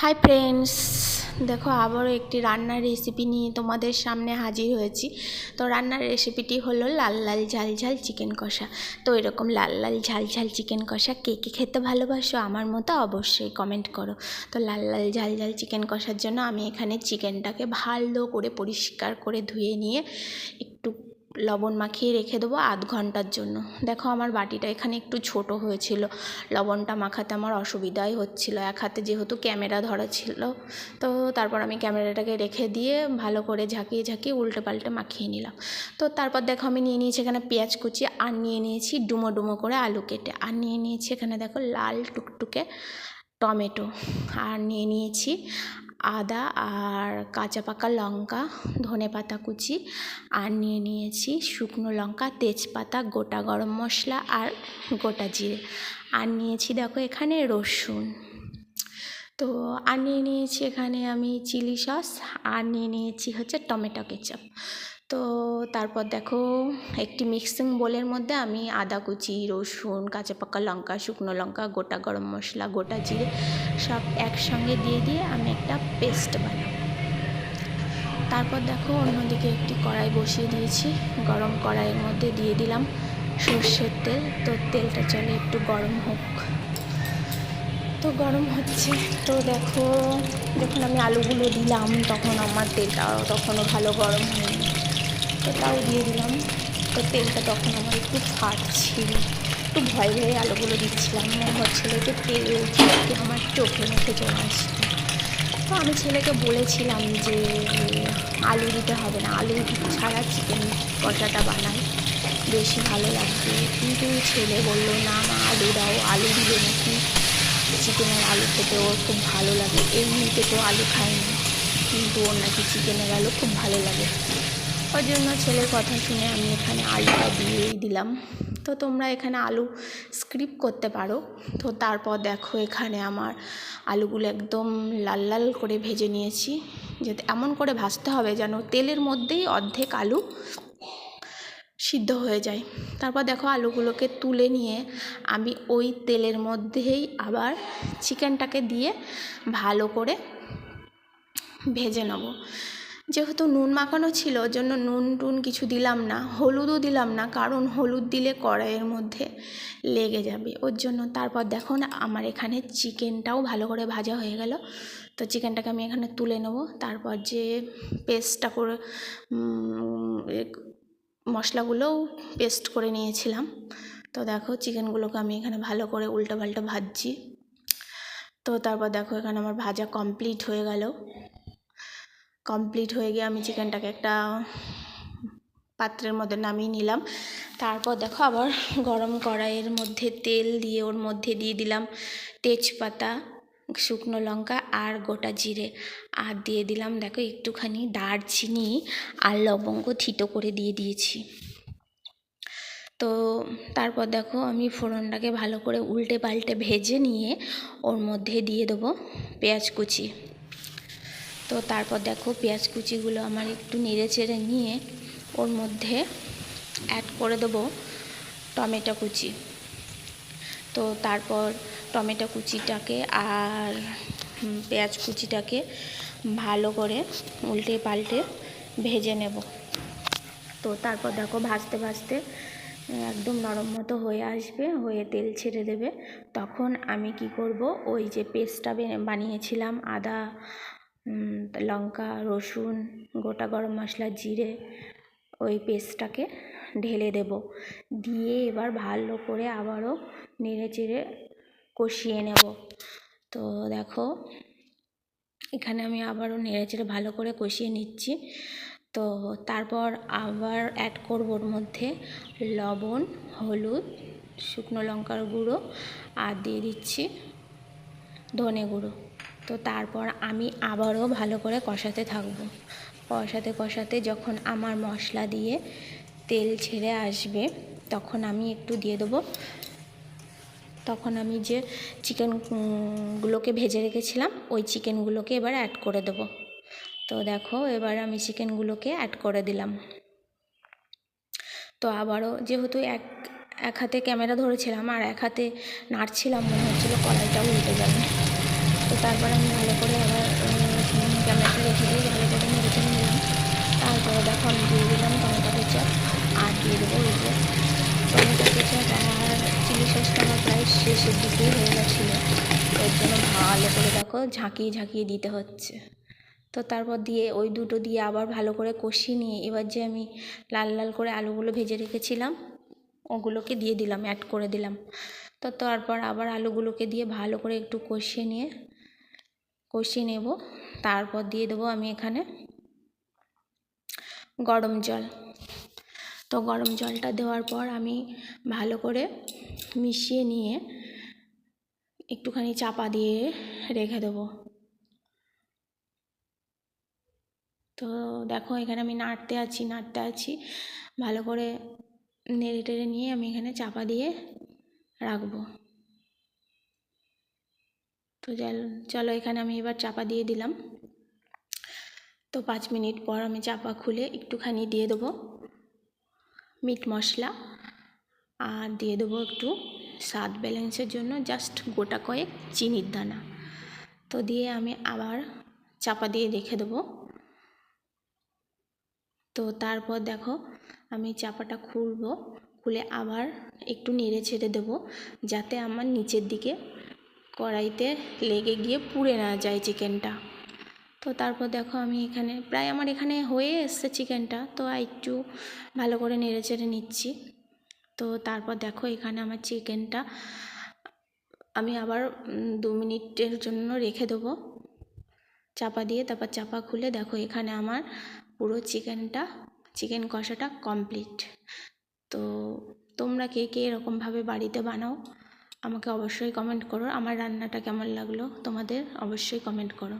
Hi friends দেখো আবারও একটি রান্নার রেসিপি নিয়ে তোমাদের সামনে হাজির হয়েছি। তো রান্নার রেসিপিটি হলো লাল লাল ঝাল ঝাল চিকেন কষা। তো এরকম লাল লাল ঝাল ঝাল চিকেন কষা কে কে খেতে ভালোবাসো আমার মতো অবশ্যই কমেন্ট করো। তো লাল লাল ঝাল ঝাল চিকেন কষার জন্য আমি এখানে চিকেনটাকে ভালো করে পরিষ্কার করে ধুয়ে নিয়ে একটু লবণ মাখিয়ে রেখে দেবো আধ ঘণ্টার জন্য। দেখো আমার বাটিটা এখানে একটু ছোট হয়েছিল। লবণটা মাখাতে আমার অসুবিধাই হচ্ছিল। এক হাতে যেহেতু ক্যামেরা ধরা ছিল, তো তারপর আমি ক্যামেরাটাকে রেখে দিয়ে ভালো করে ঝাঁকিয়ে ঝাঁকিয়ে উল্টে পাল্টে মাখিয়ে নিলাম। তো তারপর দেখো আমি নিয়ে নিয়েছি এখানে পেঁয়াজ কুচি আর নিয়ে নিয়েছি ডুমো ডুমো করে আলু কেটে। আর নিয়ে নিয়েছি এখানে দেখো লাল টুকটুকে টমেটো। আর নিয়ে নিয়েছি আদা আর কাঁচা পাকা লঙ্কা, ধনে পাতা কুচি আর নিয়ে নিয়েছি শুকনো লঙ্কা, তেজপাতা, গোটা গরম মশলা আর গোটা জিরে। আর নিয়েছি দেখো এখানে রসুন। তো আর নিয়ে নিয়েছি এখানে আমি চিলি সস, আর নিয়ে নিয়েছি হচ্ছে টমেটো কেচাপ। তো তারপর দেখো একটি মিক্সিং বোলের মধ্যে আমি আদা কুচি, রসুন, কাঁচা পাকা লঙ্কা, শুকনো লঙ্কা, গোটা গরম মশলা, গোটা জিরে সব একসঙ্গে দিয়ে দিয়ে আমি একটা পেস্ট বানাবো। তারপর দেখো অন্যদিকে একটি কড়াই বসিয়ে দিয়েছি। গরম কড়াইয়ের মধ্যে দিয়ে দিলাম সর্ষের তেল। তো তেলটা চলে একটু গরম হোক। তো গরম হচ্ছে। তো দেখো, যখন আমি আলুগুলো দিলাম, তখন আমার তেলটা তখনও ভালো গরম হয়নি। তো তাও দিয়ে দিলাম। তো তেলটা তখন আমার একটু ফাটছিল একটু ভয় ভয়ে আলুগুলো দিচ্ছিলাম। মনে হচ্ছিল যে তেল ছিটকে আমার চোখে মুখে চলে আসছে। তো আমি ছেলেকে বলেছিলাম যে, আলু দিতে হবে না। আলু ছাড়া চিকেন কষাটা বানাই। বেশি ভালো লাগবে। কিন্তু ছেলে বলল, না মা আলু দাও। আলু দিলে নাকি চিকেনের আলু খেতে ওর খুব ভালো লাগে। এমনিতে তো আলু খায়নি। কিন্তু ওর নাকি চিকেনের আলু খুব ভালো লাগে। ওর জন্য ছেলের কথা শুনে আমি এখানে আলুটা দিয়েই দিলাম। তো তোমরা এখানে আলু স্ক্রিপ করতে পারো। তো তারপর দেখো এখানে আমার আলুগুলো একদম লাল লাল করে ভেজে নিয়েছি। যাতে এমন করে ভাজতে হবে যেন তেলের মধ্যেই অর্ধেক আলু সিদ্ধ হয়ে যায়। তারপর দেখো আলুগুলোকে তুলে নিয়ে আমি ওই তেলের মধ্যেই আবার চিকেনটাকে দিয়ে ভালো করে ভেজে নেব। যেহেতু নুন মাখানো ছিল ওর জন্য নুন টুন কিছু দিলাম না, হলুদও দিলাম না, কারণ হলুদ দিলে কড়াইয়ের মধ্যে লেগে যাবে। ওর জন্য তারপর দেখো না, আমার এখানে চিকেনটাও ভালো করে ভাজা হয়ে গেল। তো চিকেনটাকে আমি এখানে তুলে নেব। তারপর যে পেস্টটা করে মশলাগুলোও পেস্ট করে নিয়েছিলাম। তো দেখো চিকেনগুলোকে আমি এখানে ভালো করে উল্টো পাল্টো ভাজছি। তো তারপর দেখো এখানে আমার ভাজা কমপ্লিট হয়ে গেল। কমপ্লিট হয়ে গিয়ে আমি চিকেনটাকে একটা পাত্রের মধ্যে নামিয়ে নিলাম। তারপর দেখো আবার গরম কড়াইয়ের মধ্যে তেল দিয়ে ওর মধ্যে দিয়ে দিলাম তেজপাতা, শুকনো লঙ্কা আর গোটা জিরে। আর দিয়ে দিলাম দেখো একটুখানি দারচিনি আর লবঙ্গ থিতো করে দিয়ে দিয়েছি। তো তারপর দেখো আমি ফোড়নটাকে ভালো করে উল্টে পাল্টে ভেজে নিয়ে ওর মধ্যে দিয়ে দেবো পেঁয়াজ কুচি। তো তারপর দেখো পেঁয়াজ কুচিগুলো আমার একটু নেড়ে চেড়ে নিয়ে ওর মধ্যে অ্যাড করে দেবো টমেটো কুচি। তো তারপর টমেটো কুচিটাকে আর পেঁয়াজ কুচিটাকে ভালো করে উল্টে পাল্টে ভেজে নেব। তো তারপর দেখো ভাজতে ভাজতে একদম নরম মতো হয়ে আসবে, হয়ে তেল ছেড়ে দেবে। তখন আমি কি করব, ওই যে পেস্টটা বানিয়েছিলাম আদা লঙ্কা, রসুন, গোটা গরম মশলা, জিরে ওই পেস্টটাকে ঢেলে দেব। দিয়ে এবার ভালো করে আবারও নেড়ে চেড়ে কষিয়ে নেব। তো দেখো, এখানে আমি আবারও নেড়ে চেড়ে ভালো করে কষিয়ে নিচ্ছি। তো তারপর আবার অ্যাড করব ওর মধ্যে লবণ, হলুদ, শুকনো লঙ্কার গুঁড়ো আর দিয়ে দিচ্ছি ধনে গুঁড়ো। তো তারপর আমি আবারও ভালো করে কষাতে থাকব। কষাতে কষাতে যখন আমার মশলা দিয়ে তেল ছেড়ে আসবে, তখন আমি একটু দিয়ে দেবো। তখন আমি যে চিকেনগুলোকে ভেজে রেখেছিলাম, ওই চিকেনগুলোকে এবার অ্যাড করে দেবো। তো দেখো, এবার আমি চিকেনগুলোকে অ্যাড করে দিলাম। তো আবারও যেহেতু এক এক হাতে ক্যামেরা ধরেছিলাম, আর এক হাতে নাড়ছিলাম, মনে হচ্ছিল কড়াইটাও উল্টে যাবে। তো তারপর আমি ভালো করে আবার ক্যামেরাটা রেখে দিয়ে ভালো নেড়ে চেড়ে নিলাম। তারপরে দেখো আমি দিয়ে দিলাম টমেটো কেচাপ আর দিয়ে দেবো ওই যে টমেটো কেচাপ আর চিলি সসটা আমার প্রায় শেষের দিকেই হয়ে গেছিল। এর জন্য ভালো করে দেখো ঝাঁকিয়ে ঝাঁকিয়ে দিতে হচ্ছে। তো তারপর দিয়ে ওই দুটো দিয়ে আবার ভালো করে কষিয়ে নিয়ে এবার যে আমি লাল লাল করে আলুগুলো ভেজে রেখেছিলাম, ওগুলোকে দিয়ে দিলাম অ্যাড করে দিলাম। তো তারপর আবার আলুগুলোকে দিয়ে ভালো করে একটু কষিয়ে নিয়ে কষিয়ে নেব। তারপর দিয়ে দেবো আমি এখানে গরম জল। তো গরম জলটা দেওয়ার পর আমি ভালো করে মিশিয়ে নিয়ে একটুখানি চাপা দিয়ে রেখে দেবো। তো দেখো এখানে আমি নাড়তে আছি নাড়তে আছি। ভালো করে নেড়ে টেড়ে নিয়ে আমি এখানে চাপা দিয়ে রাখব। তো চল- এখানে আমি এবার চাপা দিয়ে দিলাম। তো পাঁচ মিনিট পর আমি চাপা খুলে একটুখানি দিয়ে দেবো মিট মশলা। আর দিয়ে দেবো একটু স্বাদ ব্যালেন্সের জন্য জাস্ট গোটা কয়েক চিনির দানা। তো দিয়ে আমি আবার চাপা দিয়ে রেখে দেবো। তো তারপর দেখো আমি চাপাটা খুলবো, খুলে আবার একটু নেড়ে ছেড়ে দেবো, যাতে আমার নিচের দিকে কড়াইতে লেগে গিয়ে পুড়ে না যায় চিকেনটা। তো তারপর দেখো আমি এখানে, প্রায় আমার এখানে হয়ে এসছে চিকেনটা, তো একটু ভালো করে নেড়ে চেড়ে নিচ্ছি। তো তারপর দেখো এখানে আমার চিকেনটা আমি আবার দু মিনিটের জন্য রেখে দেবো। চাপা দিয়ে তারপর চাপা খুলে দেখো এখানে আমার পুরো চিকেনটা, চিকেন কষাটা কমপ্লিট। তো তোমরা কে কে এরকমভাবে বাড়িতে বানাও আমাকে অবশ্যই কমেন্ট করো। আমার রান্নাটা কেমন লাগল? তোমাদের অবশ্যই কমেন্ট করো।